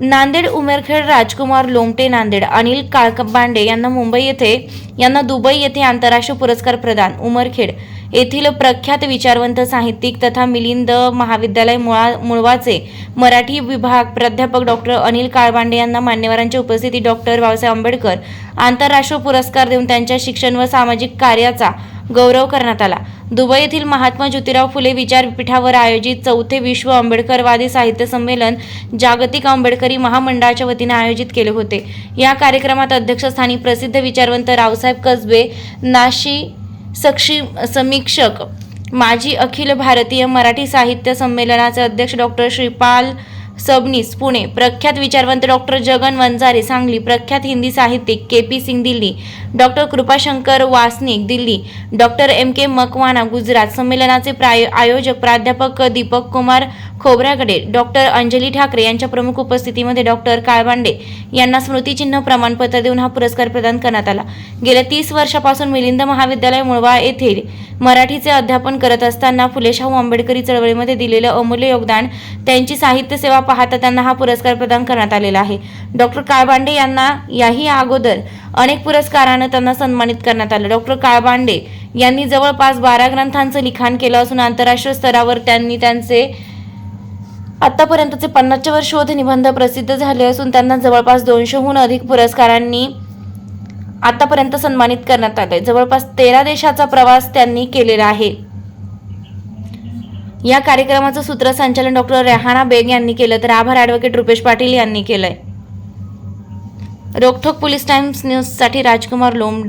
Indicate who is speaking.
Speaker 1: नांदेड उमेरखेड राजकुमार लोमटे नांदेड अनिल काळकबांडे यांना मुंबई येथे यांना दुबई येथे आंतरराष्ट्रीय पुरस्कार प्रदान. उमरखेड येथील प्रख्यात विचारवंत साहित्यिक तथा मिलिंद महाविद्यालय मुळा मुळवाचे मराठी विभाग प्राध्यापक डॉक्टर अनिल काळबांडे यांना मान्यवरांच्या उपस्थितीत डॉक्टर बाबासाहेब आंबेडकर आंतरराष्ट्रीय पुरस्कार देऊन त्यांच्या शिक्षण व सामाजिक कार्याचा गौरव करण्यात आला. दुबई येथील महात्मा ज्योतिराव फुले विचारपीठावर आयोजित चौथे विश्व आंबेडकरवादी साहित्य संमेलन जागतिक आंबेडकरी महामंडळाच्या वतीने आयोजित केले होते. या कार्यक्रमात अध्यक्षस्थानी प्रसिद्ध विचारवंत रावसाहेब कसबे नाशी सक्षी समीक्षक माजी अखिल भारतीय मराठी साहित्य संमेलनाचे अध्यक्ष डॉक्टर श्रीपाल सबनीस पुणे. प्रख्यात विचारवंत डॉक्टर जगन वंजारे सांगली. प्रख्यात हिंदी साहित्यिक K P Singh Delhi. Doctor Kripashankar Wasnik Delhi. Doctor M. K. Makwana Gujarat. संमेलनाचे प्राय आयोजक प्राध्यापक दीपक कुमार खोबरागडे डॉक्टर अंजली ठाकरे यांच्या प्रमुख उपस्थितीमध्ये डॉक्टर काळबांडे यांना स्मृतिचिन्ह प्रमाणपत्र देऊन हा पुरस्कार प्रदान करण्यात आला. गेल्या तीस वर्षापासून मिलिंद महाविद्यालय मुळवा येथे मराठीचे अध्यापन करत असताना फुले शाहू आंबेडकरी चळवळीमध्ये दिलेलं अमूल्य योगदान त्यांची साहित्य सेवा पाहता त्यांना हा पुरस्कार प्रदान करण्यात आलेला आहे. डॉक्टर काळबांडे यांना याही अगोदर अनेक पुरस्कारानं त्यांना सन्मानित करण्यात आलं. डॉक्टर काळबांडे यांनी जवळपास बारा ग्रंथांचं लिखाण केलं असून आंतरराष्ट्रीय स्तरावर त्यांनी त्यांचे आतापर्यंतचे पन्नासच्या वर शोध निबंध प्रसिद्ध झाले असून त्यांना जवळपास दोनशेहून अधिक पुरस्कारांनी आतापर्यंत सन्मानित करण्यात आले जवळपास तेरा देशाचा प्रवास त्यांनी केलेला आहे. या कार्यक्रमाचं सूत्रसंचालन डॉक्टर रेहाना बेग यांनी केलं तर आभार ॲडव्होकेट रुपेश पाटील यांनी केलंय. रोकठोक पोलीस टाइम्स न्यूजसाठी राजकुमार लोम